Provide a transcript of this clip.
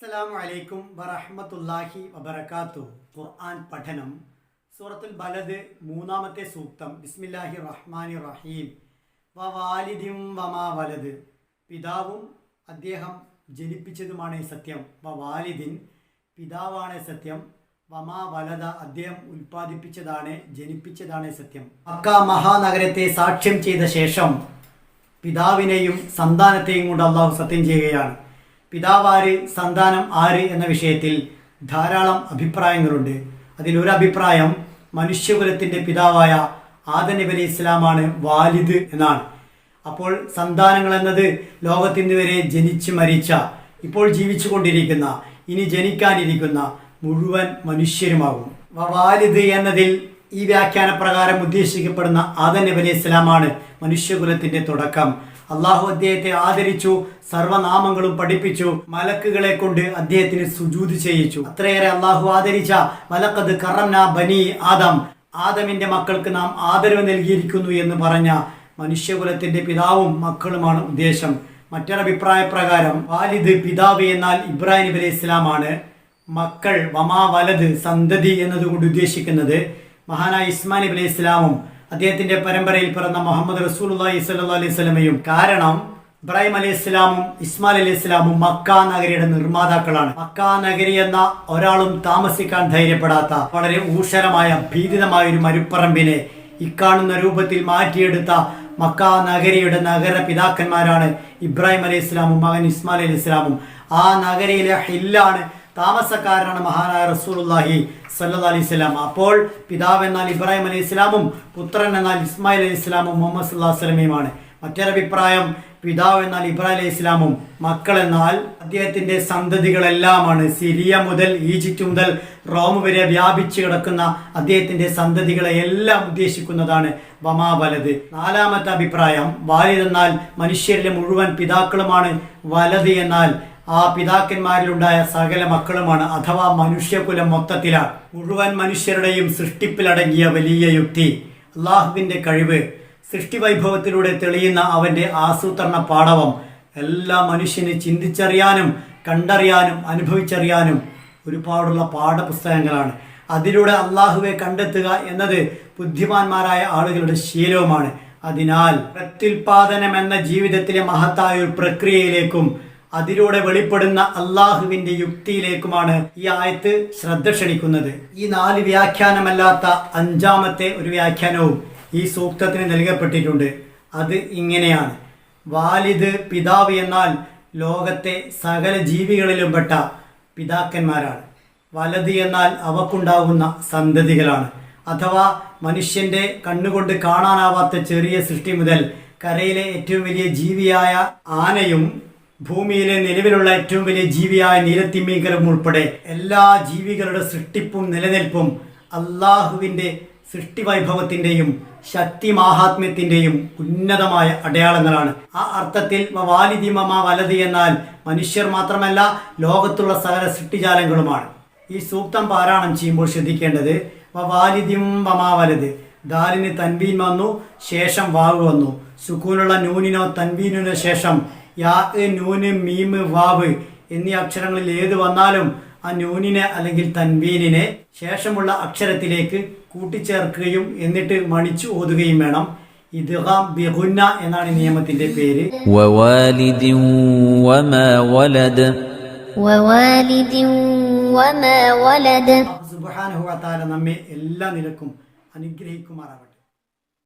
അസ്സലാമു അലൈക്കും വറഹമത്തല്ലാഹി വബർക്കാത്തു ഖുർആൻ പഠനം സൂറത്തുൽ ബലദ് മൂന്നാമത്തെ സൂക്തം. ബിസ്മില്ലാഹി റഹ്മാനി റഹീം. വ വാലിദിം വമാ വലത് പിതാവും അദ്ദേഹം ജനിപ്പിച്ചതുമാണ് സത്യം. വ വാലിദിൻ പിതാവാണ് സത്യം. വമാ വലത അദ്ദേഹം ഉൽപ്പാദിപ്പിച്ചതാണ് ജനിപ്പിച്ചതാണ് സത്യം. മക്ക മഹാനഗരത്തെ സാക്ഷ്യം ചെയ്ത ശേഷം പിതാവിനെയും സന്താനത്തെയും കൊണ്ട് അള്ളാഹു സത്യം ചെയ്യുകയാണ്. പിതാവ് ആര് സന്താനം ആര് എന്ന വിഷയത്തിൽ ധാരാളം അഭിപ്രായങ്ങളുണ്ട്. അതിലൊരു അഭിപ്രായം മനുഷ്യകുലത്തിന്റെ പിതാവായ ആദം നബി അലി ഇസ്ലാമാണ് വാലിദ് എന്നാണ്. അപ്പോൾ സന്താനങ്ങൾ എന്നത് ലോകത്തിന്ന് വരെ ജനിച്ച് മരിച്ച ഇപ്പോൾ ജീവിച്ചു കൊണ്ടിരിക്കുന്ന ഇനി ജനിക്കാനിരിക്കുന്ന മുഴുവൻ മനുഷ്യരുമാകും. വാലിദ് എന്നതിൽ ഈ വ്യാഖ്യാന പ്രകാരം ഉദ്ദേശിക്കപ്പെടുന്ന ആദം നബി അലി ഇസ്ലാമാണ് മനുഷ്യകുലത്തിന്റെ തുടക്കം. അള്ളാഹു അദ്ദേഹത്തെ ആദരിച്ചു സർവനാമങ്ങളും പഠിപ്പിച്ചു മലക്കുകളെ കൊണ്ട് അദ്ദേഹത്തിന് സുജൂത് ചെയ്യിച്ചു. അത്രയേറെ അള്ളാഹു ആദരിച്ച മലക്കത് കറംന ബനി ആദം. ആദമിന്റെ മക്കൾക്ക് നാം ആദരവ് നൽകിയിരിക്കുന്നു എന്ന് പറഞ്ഞ മനുഷ്യകുലത്തിന്റെ പിതാവും മക്കളുമാണ് ഉദ്ദേശം. മറ്റൊരഭിപ്രായ പ്രകാരം വാലിദ് പിതാവ് എന്നാൽ ഇബ്രാഹിം നബി അലൈഹി ഇസ്ലാമാണ് മക്കൾ വമാ വലത് സന്തതി എന്നതുകൊണ്ട് ഉദ്ദേശിക്കുന്നത്. മഹാനായ ഇസ്മാൻ നബി അലൈഹി ഇസ്ലാമും അദ്ദേഹത്തിന്റെ പരമ്പരയിൽ പിറന്ന മുഹമ്മദ് റസൂലുള്ളാഹി സ്വല്ലല്ലാഹു അലൈഹി സ്വലമയും കാരണം ഇബ്രാഹിം അലൈഹി ഇസ്ലാമും ഇസ്മാൽ അലൈഹി ഇസ്ലാമും മക്ക നഗരിയുടെ നിർമ്മാതാക്കളാണ്. മക്ക നഗരി എന്ന ഒരാളും താമസിക്കാൻ ധൈര്യപ്പെടാത്ത വളരെ ഊഷരമായ ഭീതിതമായ ഒരു മരുപ്പറമ്പിനെ ഇക്കാണുന്ന രൂപത്തിൽ മാറ്റിയെടുത്ത മക്ക നഗരിയുടെ നഗര പിതാക്കന്മാരാണ് ഇബ്രാഹിം അലൈഹി ഇസ്ലാമും മകൻ ഇസ്മാൽ അലൈഹി ഇസ്ലാമും ആ നഗരയിലെ ഹില്ലാണ് താമസക്കാരനാണ് മഹാനായ റസൂലുള്ളാഹി സല്ലാ അലൈഹി സ്വലാം അപ്പോൾ പിതാവ് എന്നാൽ ഇബ്രാഹിം അലൈഹി ഇസ്ലാമും പുത്രൻ എന്നാൽ ഇസ്മായിൽ അലൈഹി ഇസ്ലാമും മുഹമ്മദ് സല്ലാ അലൈഹി വസല്ലമയുമാണ് മറ്റൊരഭിപ്രായം പിതാവ് എന്നാൽ ഇബ്രാഹിം അലൈഹി ഇസ്ലാമും മക്കൾ എന്നാൽ അദ്ദേഹത്തിന്റെ സന്തതികളെല്ലാമാണ്. സിറിയ മുതൽ ഈജിപ്റ്റ് മുതൽ റോം വരെ വ്യാപിച്ചു കിടക്കുന്ന അദ്ദേഹത്തിന്റെ സന്തതികളെ എല്ലാം ഉദ്ദേശിക്കുന്നതാണ് വമാ വലത് നാലാമത്തെ അഭിപ്രായം വാലിദ് എന്നാൽ മനുഷ്യരിലെ മുഴുവൻ പിതാക്കളുമാണ്. വലത് എന്നാൽ ആ പിതാക്കന്മാരിലുണ്ടായ സകല മക്കളുമാണ് അഥവാ മനുഷ്യകുലം മൊത്തത്തിലാണ് മുഴുവൻ മനുഷ്യരുടെയും സൃഷ്ടിപ്പിലടങ്ങിയ വലിയ യുക്തി. അള്ളാഹുവിന്റെ കഴിവ് സൃഷ്ടിവൈഭവത്തിലൂടെ തെളിയുന്ന അവന്റെ ആസൂത്രണ പാടവം എല്ലാ മനുഷ്യന് ചിന്തിച്ചറിയാനും കണ്ടറിയാനും അനുഭവിച്ചറിയാനും ഒരുപാടുള്ള പാഠപുസ്തകങ്ങളാണ്. അതിലൂടെ അള്ളാഹുവെ കണ്ടെത്തുക എന്നത് ബുദ്ധിമാന്മാരായ ആളുകളുടെ ശീലവുമാണ്. അതിനാൽ പ്രത്യുൽപാദനം എന്ന ജീവിതത്തിലെ മഹത്തായ ഒരു പ്രക്രിയയിലേക്കും അതിലൂടെ വെളിപ്പെടുന്ന അള്ളാഹുവിന്റെ യുക്തിയിലേക്കുമാണ് ഈ ആയത്ത് ശ്രദ്ധ ക്ഷണിക്കുന്നത്. ഈ നാല് വ്യാഖ്യാനമല്ലാത്ത അഞ്ചാമത്തെ ഒരു വ്യാഖ്യാനവും ഈ സൂക്തത്തിന് നൽകപ്പെട്ടിട്ടുണ്ട്. അത് ഇങ്ങനെയാണ്. വാലിദ് പിതാവ് എന്നാൽ ലോകത്തെ സകല ജീവികളിലും പെട്ട പിതാക്കന്മാരാണ്. വലത് എന്നാൽ അവക്കുണ്ടാകുന്ന സന്തതികളാണ്. അഥവാ മനുഷ്യന്റെ കണ്ണുകൊണ്ട് കാണാനാവാത്ത ചെറിയ സൃഷ്ടി മുതൽ കരയിലെ ഏറ്റവും വലിയ ജീവിയായ ആനയും ഭൂമിയിലെ നിലവിലുള്ള ഏറ്റവും വലിയ ജീവിയായ നീലത്തിമ്മീങ്കലും ഉൾപ്പെടെ എല്ലാ ജീവികളുടെ സൃഷ്ടിപ്പും നിലനിൽപ്പും അള്ളാഹുവിന്റെ സൃഷ്ടിവൈഭവത്തിന്റെയും ശക്തി മാഹാത്മ്യത്തിന്റെയും ഉന്നതമായ അടയാളങ്ങളാണ്. ആ അർത്ഥത്തിൽ വാലിദിമമ വലതി എന്നാൽ മനുഷ്യർ മാത്രമല്ല ലോകത്തുള്ള സകല സൃഷ്ടിജാലങ്ങളുമാണ്. ഈ സൂക്തം പാരായണം ചെയ്യുമ്പോൾ ശ്രദ്ധിക്കേണ്ടത് വാലിദിം വമാ വലത് ദാലിന് തൻവീൻ വന്നു ശേഷം വാവ് വന്നു. സുക്കൂനുള്ള നൂനിനോ തൻവീനിനോ ശേഷം യാ നൂന് മീമ് വാവ് എന്നീ അക്ഷരങ്ങളിൽ ഏത് വന്നാലും ആ നൂനിനെ അല്ലെങ്കിൽ തൻവീനിനെ ശേഷമുള്ള അക്ഷരത്തിലേക്ക് കൂട്ടിച്ചേർക്കുകയും എന്നിട്ട് മണിച്ചു ഓതുകയും വേണം. ഇദ്ഗാം ബിഗുന്ന എന്നാണ് നിയമത്തിന്റെ പേര്. വവാലിദി വമാ വലദ്. വവാലിദി വമാ വലദ്. സുബ്ഹാനഹു വതആല നമ്മെ എല്ലാ നിലക്കും അനുഗ്രഹിക്കുമാറാവട്ടെ.